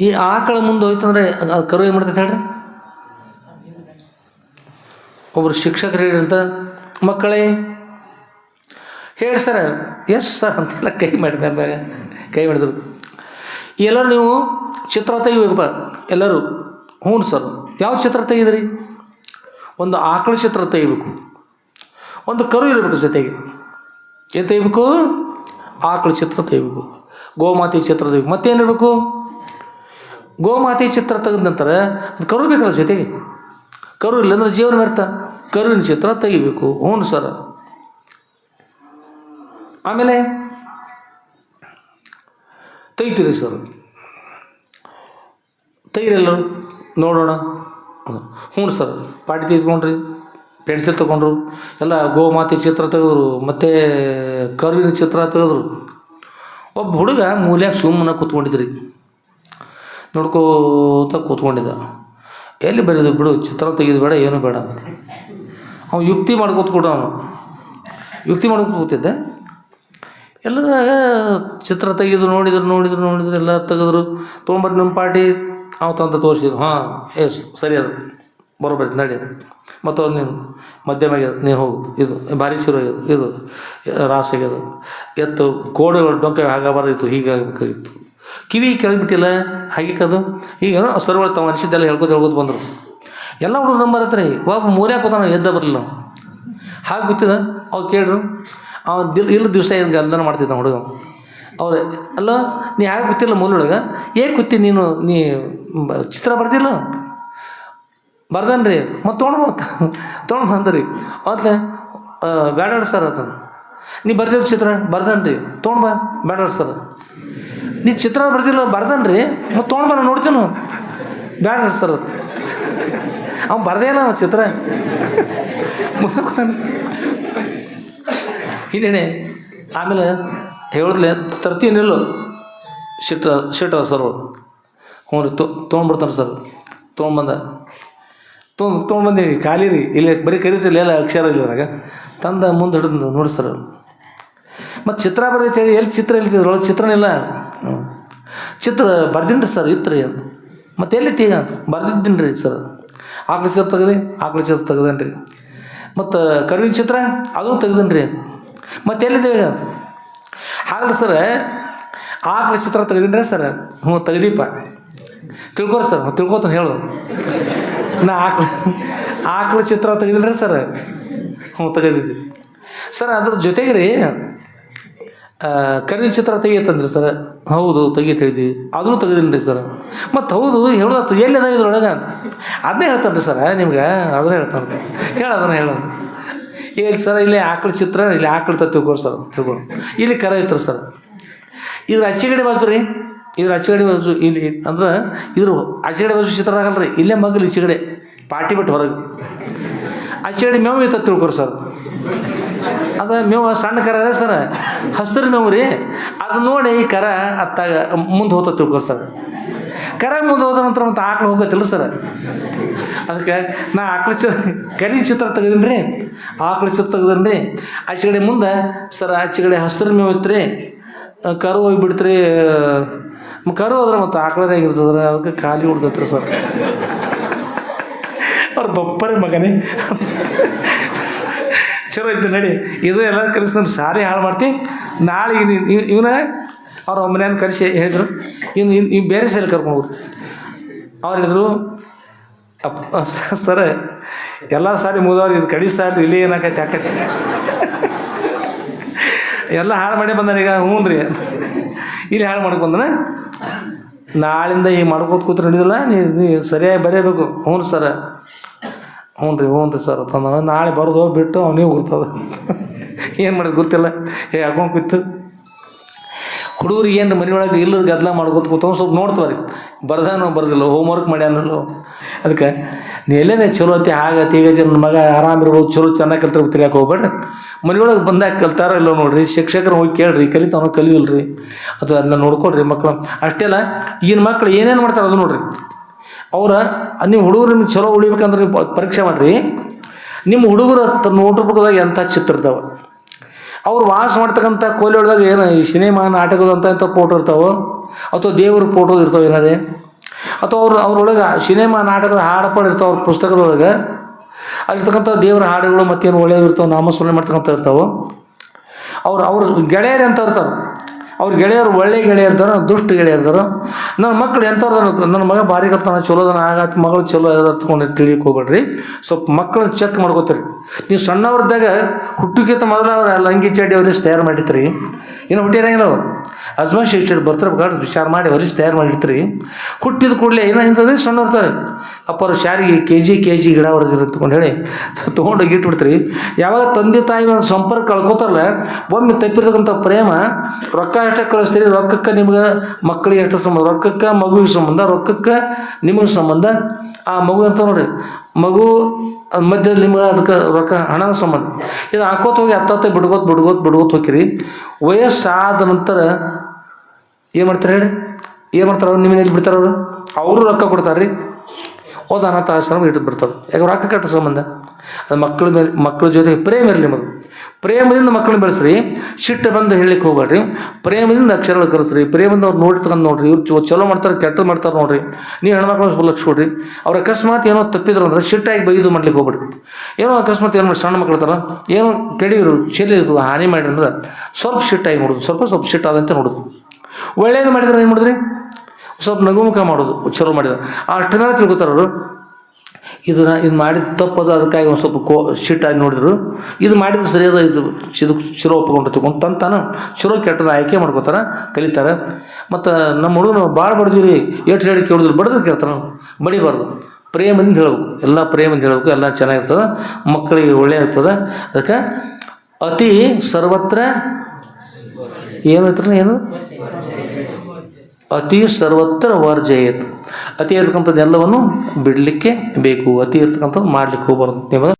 ಈ ಆಕಳ ಮುಂದೆ ಹೋಯ್ತಂದ್ರೆ ಅದು ಕರು ಏನು ಮಾಡ್ತೈತೆ ಹೇಳ್ರಿ. ಒಬ್ಬರು ಶಿಕ್ಷಕರು ಹೇಳಿರಂತ ಮಕ್ಕಳೇ, ಹೇಳಿ ಸರ್, ಎಸ್ ಸರ್ ಅಂತೆಲ್ಲ ಕೈ ಮಾಡಿದೆ ಅಂದಾಗ ಕೈ ಮಾಡಿದ್ರು. ಎಲ್ಲರೂ ನೀವು ಚಿತ್ರ ತೆಗಿಬೇಕಪ್ಪ, ಎಲ್ಲರೂ. ಹ್ಞೂ ಸರ್, ಯಾವ ಚಿತ್ರ ತೆಗೆದ್ರಿ? ಒಂದು ಆಕಳ ಚಿತ್ರ ತೆಗಿಬೇಕು. ಒಂದು ಕರು ಇರಬೇಕು ಜೊತೆಗೆ. ಏನು ತೆಗಿಬೇಕು? ಆಕಳ ಚಿತ್ರ ತೆಗಿಬೇಕು. ಗೋಮಾತೆ ಚಿತ್ರ ತೆಗಿಬೇಕು. ಮತ್ತೇನಿರಬೇಕು? ಗೋಮಾತೆ ಚಿತ್ರ ತೆಗೆದ ನಂತರ ಅದು ಕರು ಬೇಕಲ್ಲ ಜೊತೆಗೆ? ಕರು ಇಲ್ಲಂದ್ರೆ ಜೀವನ ವ್ಯರ್ಥ. ಕರುವಿನ ಚಿತ್ರ ತೆಗಿಬೇಕು ಹ್ಞೂ ಸರ್. ಆಮೇಲೆ ತೆಗಿತೀರಿ ಸರ್. ತೈರೆಲ್ಲ ನೋಡೋಣ. ಹ್ಞೂ ಸರ್ ಪಾಟಿ ತೆಗೆದುಕೊಂಡ್ರಿ, ಪೆನ್ಸಿಲ್ ತೊಗೊಂಡ್ರು, ಎಲ್ಲ ಗೋಮಾತೆ ಚಿತ್ರ ತೆಗೆದ್ರು, ಮತ್ತು ಕರುವಿನ ಚಿತ್ರ ತೆಗೆದ್ರು. ಒಬ್ಬ ಹುಡುಗ ಮೂಲ್ಯಾಗ ಸುಮ್ಮನೆ ಕೂತ್ಕೊಂಡಿದ್ರಿ. ನೋಡ್ಕೋತ ಕೂತ್ಕೊಂಡಿದ್ದ. ಎಲ್ಲಿ ಬರೀದು ಬಿಡು, ಚಿತ್ರ ತೆಗೆದು ಬೇಡ, ಏನು ಬೇಡ ಅಂತ. ಅವ ಯುಕ್ತಿ ಮಾಡ್ಕೋತ ಕೂಡ ಅವನು. ಯುಕ್ತಿ ಮಾಡ್ಕೊತ ಕೂತಿದ್ದೆ. ಎಲ್ಲರಾಗ ಚಿತ್ರ ತೆಗೆದು ನೋಡಿದ್ರು ನೋಡಿದ್ರು ನೋಡಿದ್ರು, ಎಲ್ಲ ತೆಗೆದ್ರು. ತೊಗೊಂಬರ್ರಿ ನಿಮ್ಮ ಪಾರ್ಟಿ, ಅವ ತಂತ ತೋರಿಸಿದ್ರು. ಹಾಂ ಎಸ್ ಸರಿ ಅದು. ಬರೋಬರಿ ನಡಿ ಮತ್ತು ಅವ್ನು ನೀನು, ಮಧ್ಯಮ ನೀನು ಹೋಗು. ಇದು, ಭಾರಿ ಶುರು ಆಗ್ಯದ, ಇದು ರಾಸ ಆಗ್ಯದ. ಎತ್ತು, ಕೋಡೆಗಳು ಡೊಂಕ ಆಗಬಾರ್ದಿತ್ತು ಹೀಗಾಗಬೇಕಾಗಿತ್ತು. ಕಿವಿ ಕೆಳಗಿಬಿಟ್ಟಿಲ್ಲ ಕದು ಈಗ ಏನೋ ಸರ್ವಳ ತಮ್ಮ ಅನಿಸಿದ್ದೆಲ್ಲ ಹೇಳ್ಕೊತ ಹೇಳ್ಕೊತ ಬಂದರು. ಎಲ್ಲ ಹುಡುಗರು ನಂಬರ್ ಹತ್ರ ಒಬ್ಬ ಮೂರ್ಯಾಕ ಕೂತಾನ ಎದ್ದ ಬರಲಿಲ್ಲ ಹಾಗೆ ಗೊತ್ತಿದ ಅವ್ರು ಕೇಳ್ರು. ಅವ ದಿಲ್, ಇಲ್ಲ ದಿವಸ ಏನು ಗಂಧನ ಮಾಡ್ತಿದ್ದ ಹುಡುಗ. ಅವ್ರು, ಅಲ್ಲ, ನೀ ಹಾಗೆ ಗೊತ್ತಿಲ್ಲ ಮೂಲೊಳಗೆ ಏಕೆ ಗೊತ್ತಿ ನೀನು? ನೀ ಚಿತ್ರ ಬರ್ದಿಲ್ಲ? ಬರ್ದನ್ರಿ ಮತ್ತು ತೊಗೊಂಡು ತೊಗೊಂಡು ಬಂದ್ರಿ ಮತ್ತೆ ಬ್ಯಾಡ ಸರ್ ಆತ ನೀ ಬರ್ದಿದ್ದು ಚಿತ್ರ ಬರ್ದನ್ರಿ ತೊಗೊಂಡು ಬಾ ಬ್ಯಾಡ ಸರ್. ನೀ ಚಿತ್ರ ಬರ್ದಿಲ್ಲ ಬರ್ದನ್ರಿ? ಮತ್ತು ತೊಗೊಂಡು ನಾನು ನೋಡ್ತೀನಿ. ಬ್ಯಾಡ ಸರ್ ಅವ್ನು ಬರ್ದೇನ ಅವ ಚಿತ್ರ. ಇದೇನೆ ಆಮೇಲೆ ಹೇಳಿದ್ಲೆ ತರ್ತೀನಿಲ್ಲೋ ಶಿಟ್ ಶಿಟ್ ಸರ್ ಅವ್ರು. ಹ್ಞೂ ರೀ ತೊಗೊಂಡ್ಬಿಡ್ತಾನೆ ಸರ್. ತೊಗೊಂಬಂದ ತೊಗೊಂಡು ತೊಗೊಂಡ್ಬಂದಿ ಖಾಲಿ ರೀ. ಇಲ್ಲಿ ಬರೀ ಕರಿತಿಲ್ಲ ಎಲ್ಲ ಅಕ್ಷರ ಇಲ್ಲ ನನಗೆ ತಂದ ಮುಂದೆ ಹಿಡಿದು ನೋಡಿ ಸರ್ ಮತ್ತು ಚಿತ್ರ ಬರೀತೇಳಿ ಎಲ್ಲಿ ಚಿತ್ರ ಇಲ್ತಿದ್ರೊಳಗೆ ಒಳಗೆ ಚಿತ್ರನೇ ಇಲ್ಲ. ಹ್ಞೂ. ಚಿತ್ರ ಬರ್ದಿನ್ರಿ ಸರ್ ಇತ್ತು ಅಂತ ಮತ್ತೆ ಎಲ್ಲಿ ತೀಗ? ಅಂತ ಬರ್ದಿದ್ದೀನಿ ರೀ ಸರ್. ಆಕಳ ಚಿತ್ರ ತೆಗೆದೆ ಆಕಳ ಚಿತ್ರ ತೆಗೆದೇನ್ರಿ. ಮತ್ತು ಕರುವಿನ ಚಿತ್ರ, ಅದು ತೆಗ್ದೇನೆ ರೀ ಮತ್ತೆ ಎಲ್ಲಿದೆ ಈಗ ಅಂತ ಹಾಗಲ್ಲ ಸರ್, ಆಕಳ ಚಿತ್ರ ತೆಗ್ದೀನಿ ರೀ ಸರ್. ಹ್ಞೂ ತೆಗ್ದೀಪ ತಿಳ್ಕೊರಿ ಸರ್ ತಿಳ್ಕೊತಾನೆ ಹೇಳು. ನಾ ಆಕಳ ಆಕಳ ಚಿತ್ರ ತೆಗೆದಿನ್ರಿ ಸರ್. ಹ್ಞೂ, ತೆಗೆದಿದ್ವಿ. ಸರ್, ಅದ್ರ ಜೊತೆಗೆ ರೀ ಕರಿನ ಚಿತ್ರ ತೆಗಿಯತ್ತಂದ್ರಿ ಸರ್? ಹೌದು ತೆಗಿತ ಹೇಳಿದ್ವಿ ಅದನ್ನು ತೆಗೆದಿನಿ ರೀ ಸರ್? ಮತ್ತು ಹೌದು, ಹೇಳೋದು ಎಲ್ಲಿ ಅದ ಇದ್ರೊಳಗೆ? ಅಂತ ಅದನ್ನೇ ಹೇಳ್ತಾನೆ ರೀ ಸರ್, ನಿಮ್ಗೆ? ಅದನ್ನೇ ಹೇಳ್ತಾನೆ ಹೇಳ ಹೇಳೋದನ್ನ ಹೇಳೋದು ಏನು ಸರ್, ಇಲ್ಲಿ ಆಕಳ ಚಿತ್ರ, ಇಲ್ಲಿ ಆಕಳ ತಿಳ್ಕೊರಿ ಸರ್ ತಿಳ್ಕೊಂಡು ಇಲ್ಲಿ ಕರ ಐತ್ರಿ ಸರ್. ಇದ್ರ ಅಚ್ಚಿಗಡೆ ಬಾಜು ರೀ. ಇದ್ರ ಅಚ್ಚಿಗಡೆ ಬಾಜು, ಇಲ್ಲಿ ಅಂದ್ರೆ ಇದ್ರ ಅಚ್ಚಿಗಡೆ ಬಾಜು ಚಿತ್ರ ಆಗಲ್ಲ ರೀ. ಇಲ್ಲೇ ಮಗಲು ಈಚೆಗಡೆ ಪಾರ್ಟಿ ಬಿಟ್ಟು ಹೊರಗೆ. ಅಚ್ಚಿಗಡೆ ಮೇವು ಇತ್ತ ತಿಳ್ಕೊರಿ ಸರ್. ಅದು ಮೇವು ಸಣ್ಣ ಕರ ಅದ ಸರ್. ಹಸಿರು ಮೇವು ರೀ. ಅದು ನೋಡಿ ಕರ ಅತ್ತಾಗ ಮುಂದೆ ಹೋತ ತಿಳ್ಕೊರಿ ಸರ್. ಕರ ಮುಂದೆ ಹೋದ ನಂತರ ಮತ್ತೆ ಆಕಳು ಹೋಗತ್ತಿಲ್ಲ ಸರ್. ಅದಕ್ಕೆ ನಾ ಆಕಳ ಚಿ ಕರಿ ಚಿತ್ರ ತೆಗೆದೀನಿ ರೀ ಆಕಳ ಚಿತ್ರ ತೆಗ್ದೀನಿ ರೀ ಆಚೆಗಡೆ ಮುಂದೆ ಸರ್ ಆಚೆಗಡೆ ಹಸಿರು ಮೇವು ಇತ್ತು ರೀ ಕರು ಹೋಗಿಬಿಡ್ತ್ರಿ ಕರು ಹೋದ್ರೆ ಮತ್ತು ಇರ್ತದ್ರೆ ಅದಕ್ಕೆ ಖಾಲಿ ಉಳ್ದತ್ರಿ ಸರ್. ಅವ್ರ ಬಪ್ಪರೇ ಮಗನೇ. ಚಲೋ ಇದ್ದು ನಡಿ. ಇದು ಎಲ್ಲ ಕಲಿಸಿ ನಮ್ಮ ಸಾರಿ ಹಾಳು ಮಾಡ್ತಿ. ನೀನು ಇವನ ಅವ್ರ ಮನೆಯನ್ನು ಕರೆಸಿ ಹೇಳಿದ್ರು. ಇನ್ನು ಇನ್ನು ಇವು ಬೇರೆ ಸೇರಿ ಕರ್ಕೊಂಡು ಹೋಗ್ತಿ ಅವ್ರು ಹೇಳಿದ್ರು, ಅಪ್ಪ ಸರ, ಎಲ್ಲ ಸಾರಿ ಮುಗಿದವ್ರು ಇದು ಕಡಿಸ್ತಾ ಇದ್ರು, ಇಲ್ಲಿ ಏನಾಕೈತೆ, ಯಾಕೈತೆ? ಎಲ್ಲ ಹಾಳು ಮಾಡಿ ಬಂದಾನೆ ಈಗ, ಹ್ಞೂ ರೀ ಇಲ್ಲಿ ಹಾಳು ಮಾಡಕ್ಕೆ ಬಂದನ? ನಾಳಿಂದ ಈ ಮಾಡ್ಕೊತ ಕೂತ್ರೆ ನಡೀದಿಲ್ಲ, ನೀ ನೀ ಸರಿಯಾಗಿ ಬರೀಬೇಕು. ಹ್ಞೂ ಸರ. ಹ್ಞೂ ರೀ ಹ್ಞೂ ರೀ ಸರ್ ತಂದ ನಾಳೆ ಬರೋದು ಬಿಟ್ಟು ಅವನಿಗೆ ಗುರ್ತದ. ಏನು ಮಾಡೋದು ಗೊತ್ತಿಲ್ಲ. ಏ, ಹಾಕೊಂಡು ಕೂತು. ಹುಡುಗರಿಗೆ ಏನು ಮನೆಯೊಳಗೆ ಇಲ್ಲದ ಗದ್ದಲ ಮಾಡ್ಕೊತ ಕೂತವ್ ಸ್ವಲ್ಪ ನೋಡ್ತಾವ ರೀ. ಬರ್ದಾನೋ ಬರ್ದಿಲ್ಲ ಹೋಮ್ವರ್ಕ್ ಮಾಡ್ಯಾನಲ್ಲೋ ಅದಕ್ಕೆ, ನೀ ಎಲ್ಲೇನೆ ಚಲೋ ಐತಿ ಹಾಗತಿ ಹೀಗೈತಿ ನನ್ನ ಮಗ ಆರಾಮಿರ್ಬೋದು ಚಲೋ ಚೆನ್ನಾಗಿ ಕಲ್ತಿರ್ಬೇಕು ತಿರ್ಗಾಕೆ ಹೋಗ್ಬೇಡ್ರಿ. ಮನೆಯೊಳಗೆ ಬಂದಾಗ ಕಲ್ತಾರ ಇಲ್ಲೋ ನೋಡ್ರಿ, ಶಿಕ್ಷಕರು ಹೋಗಿ ಕೇಳ್ರಿ ಕಲಿತಾನೋ ಕಲಿಯಲ್ರಿ. ಅದು ಅದನ್ನ ನೋಡ್ಕೊಡ್ರಿ ಮಕ್ಕಳು ಅಷ್ಟೇ ಅಲ್ಲ, ಈಗಿನ ಮಕ್ಳು ಏನೇನು ಮಾಡ್ತಾರೆ ಅದು ನೋಡ್ರಿ. ಅವ್ರ, ನೀವು ಹುಡುಗರು ನಿಮ್ಗೆ ಚಲೋ ಉಳಿಬೇಕಂದ್ರೆ ನೀವು ಪರೀಕ್ಷೆ ಮಾಡಿರಿ. ನಿಮ್ಮ ಹುಡುಗರು ನೋಟ್ ಬುಕ್ದಾಗ ಎಂಥ ಚಿತ್ರ ಇರ್ತಾವೆ ಅವ್ರು ವಾಸ ಮಾಡ್ತಕ್ಕಂಥ ಕೋಲಿ ಏನು ಈ ಸಿನಿಮಾ, ನಾಟಕದ ಅಂತ ಇಂಥ ಫೋಟೋ ಇರ್ತಾವೆ? ಅಥವಾ ದೇವ್ರ ಫೋಟೋ ಇರ್ತಾವೆ ಏನಾರೇ ಅಥವಾ ಅವ್ರು ಅವ್ರೊಳಗೆ ಸಿನಿಮಾ, ನಾಟಕದ ಹಾಡು ಇರ್ತಾವೆ ಅವ್ರ ಪುಸ್ತಕದೊಳಗೆ? ಅಲ್ಲಿರ್ತಕ್ಕಂಥ ದೇವರ ಹಾಡುಗಳು ಮತ್ತೇನು ಒಳ್ಳೆಯದು ಇರ್ತಾವೆ ನಾಮಸ್ಮರಣೆ ಮಾಡ್ತಕ್ಕಂಥ ಇರ್ತಾವೋ? ಅವ್ರು ಅವ್ರ ಗೆಳೆಯರು ಅಂತ ಇರ್ತಾರೆ? ಅವ್ರ ಗೆಳೆಯರು ಒಳ್ಳೆ ಗೆಳೆಯರ್ದಾರ ದುಷ್ಟ ಗೆಳೆಯರ್ದಾರ ನನ್ನ ಮಕ್ಳು ಎಂಥವ್ರು ನನ್ನ ಮಗ ಭಾರಿ ಕರ್ತಾನ ಚಲೋದನ ಆಗ ಮಗಳು ಚಲೋ ಅತ್ಕೊಂಡು ತಿಳಿಯಕ್ಕೆ ಹೋಗ್ಬೇಡ್ರಿ. ಸ್ವಲ್ಪ ಮಕ್ಕಳನ್ನ ಚೆಕ್ ಮಾಡ್ಕೋತೀರಿ. ನೀವು ಸಣ್ಣವ್ರದ್ದಾಗ ಹುಟ್ಟುಕಿಂತ ಮೊದಲು ಅವ್ರ ಲಂಗಿ ಚಡ್ಡಿ ಅವ್ರಿಗೆ ತಯಾರು ಮಾಡಿರ್ತೀರಿ. ಇನ್ನು ಹುಟ್ಟಿರಂಗಿಲ್ಲ ಅವು ಹಸ್ಬೆಂಡ್ ಬರ್ತಾರೆ ಬರ್ತಿರ್ಬೇಕಾದ್ರೆ ವಿಚಾರ ಮಾಡಿ ಅವ್ರಿಗೆ ತಯಾರು ಮಾಡಿರ್ತೀರಿ. ಹುಟ್ಟಿದ ಕೂಡಲೇ ಏನೋ ಇಂಥದ್ದು ಸಣ್ಣವ್ರ ಇರ್ತಾರೆ ಅಪ್ಪರು ಶಾರಿಗೆ ಕೆ ಜಿ ಕೆ ಜಿ ಗಿಡ ತಗೊಂಡು ಹೇಳಿ ತೊಗೊಂಡೋಗಿ ಇಟ್ಬಿಡ್ತೀರಿ. ಯಾವಾಗ ತಂದೆ ತಾಯಿ ಒಂದು ಸಂಪರ್ಕ ಕಳ್ಕೊತಾರಲ್ಲ, ಒಮ್ಮೆ ತಪ್ಪಿರ್ತಕ್ಕಂಥ ಪ್ರೇಮ, ರೊಕ್ಕ ಎಷ್ಟೇ ಕಳಿಸ್ತೀರಿ, ರೊಕ್ಕಕ್ಕೆ ನಿಮ್ಗೆ ಮಕ್ಕಳಿಗೆ ಎಷ್ಟು ಸಂಬಂಧ, ರೊಕ್ಕಕ್ಕೆ ಮಗುವಿಗೆ ಸಂಬಂಧ, ರೊಕ್ಕಕ್ಕೆ ನಿಮಗೆ ಸಂಬಂಧ. ಆ ಮಗು ಅಂತ ನೋಡ್ರಿ, ಮಗು ಮಧ್ಯದಲ್ಲಿ ನಿಮ್ಗೆ ಅದಕ್ಕೆ ರೊಕ್ಕ ಹಣ ಸಂಬಂಧ. ಇದು ಹಾಕೋತ ಹೋಗಿ ಹತ್ತತ್ತೆ ಬಿಡ್ಗೋತ್ ಬಿಡ್ಗೋತ್ ಬಿಡ್ಗೋತ್ ಹೋಗಿರಿ ವಯಸ್ಸಾದ ನಂತರ ಏನು ಮಾಡ್ತಾರೆ ಹೇಳಿ? ಏನು ಮಾಡ್ತಾರೆ ಅವ್ರು? ನಿಮ್ಮನ್ನ ಎಲ್ಲಿ ಬಿಡ್ತಾರೆ ಅವರು? ಅವರು ರೊಕ್ಕ ಕೊಡ್ತಾರೆ ರೀ ಹೋದ ಅನಾಥ ಆಶ್ರಮ ಇಟ್ಟು ಬಿಡ್ತಾರೆ ಯಾಕೆ ರೊಕ್ಕ ಕಟ್ಟ ಸಂಬಂಧ. ಅದು ಮಕ್ಕಳ ಮೇಲೆ, ಮಕ್ಕಳ ಜೊತೆಗೆ ಪ್ರೇಮ ಇರಲಿ ಮಗು. ಪ್ರೇಮದಿಂದ ಮಕ್ಕಳನ್ನ ಬೆಳೆಸ್ರಿ, ಸಿಟ್ಟ ಬಂದು ಹೇಳಲಿಕ್ಕೆ ಹೋಗ್ಬೇಡ್ರಿ. ಪ್ರೇಮದಿಂದ ಅಕ್ಷರಗಳು ಕರೆಸ್ರಿ ಪ್ರೇಮದಿಂದ ಅವ್ರು ನೋಡ್ತಕೊಂಡು ನೋಡ್ರಿ. ಇವ್ರು ಚಲೋ ಮಾಡ್ತಾರೆ ಕೆಟ್ಟದ್ದು ಮಾಡ್ತಾರೆ ನೋಡ್ರಿ. ನೀವು ಹೆಣ್ಮಕ್ಳು ಲಕ್ಷ ಕೊಡ್ರಿ. ಅವ್ರು ಅಕಸ್ಮಾತ್ ಏನೋ ತಪ್ಪಿದ್ರು ಅಂದ್ರೆ ಶಿಟ್ಟಾಗಿ ಬೈದು ಮಾಡ್ಲಿಕ್ಕೆ ಹೋಗ್ಬೇಡ್ರಿ. ಏನೋ ಅಕಸ್ಮಾತ್ ಏನು ಮಾಡಿ ಸಣ್ಣ ಮಕ್ಳು ಇರ್ತಾರ, ಏನೋ ಕೆಡಿದ್ರು ಚೆಲ್ಲಿದ್ರು ಹಾನಿ ಮಾಡಿದ್ರು ಸ್ವಲ್ಪ ಸಿಟ್ಟಾಗಿ ನೋಡೋದು. ಸ್ವಲ್ಪ ಸ್ವಲ್ಪ ಸಿಟ್ಟಾದಂತೆ ನೋಡೋದು. ಒಳ್ಳೇದು ಮಾಡಿದ್ರೆ ಏನು ಮಾಡಿದ್ರಿ? ಸ್ವಲ್ಪ ನಗುಮುಖ ಮಾಡೋದು ಚಲೋ ಆ ಅಷ್ಟನ್ನ ತಿಳ್ಕೊತಾರ ಅವರು. ಇದನ್ನ, ಇದು ಮಾಡಿದ ತಪ್ಪದು, ಅದಕ್ಕಾಗಿ ಒಂದು ಸ್ವಲ್ಪ ಕೋ ಶಿಟ್ಟಾಗಿ ನೋಡಿದ್ರು. ಇದು ಮಾಡಿದ್ರೆ ಸರಿಯಾದ ಇದು ಚಿದು ಚಲೋ ಒಪ್ಕೊಂಡು ತಗೊಂಡು ತಂತಾನ ಚಲೋ ಕೆಟ್ಟದ ಆಯ್ಕೆ ಮಾಡ್ಕೋತಾರೆ, ಕಲಿತಾರೆ. ಮತ್ತು ನಮ್ಮ ಹುಡುಗನ ಭಾಳ ಬಡ್ದೀವಿ ಎಷ್ಟು ಹೇಳಿ ಕೇಳಿದ್ರು ಬಡಿದ್ರೆ ಕೇಳ್ತಾರೆ ಬಡಿಬಾರ್ದು. ಪ್ರೇಮದಿಂದ ಹೇಳ್ಬೇಕು. ಎಲ್ಲ ಪ್ರೇಮದಿಂದ ಹೇಳಬೇಕು, ಎಲ್ಲ ಚೆನ್ನಾಗಿರ್ತದೆ, ಮಕ್ಕಳಿಗೆ ಒಳ್ಳೆ ಇರ್ತದೆ. ಅದಕ್ಕೆ ಅತಿ ಸರ್ವತ್ರ ಏನು ಏನು? ಅತಿ ಸರ್ವತ್ರ ವರ್ಜಯತ್. ಅತಿ ಇರ್ತಕ್ಕಂಥದ್ದು ಎಲ್ಲವನ್ನು ಬಿಡಲಿಕ್ಕೆ ಬೇಕು. ಅತಿ ಇರ್ತಕ್ಕಂಥದ್ದು ಮಾಡ್ಲಿಕ್ಕೆ ಹೋಗ್ಬಾರ್ದು. ನೀವು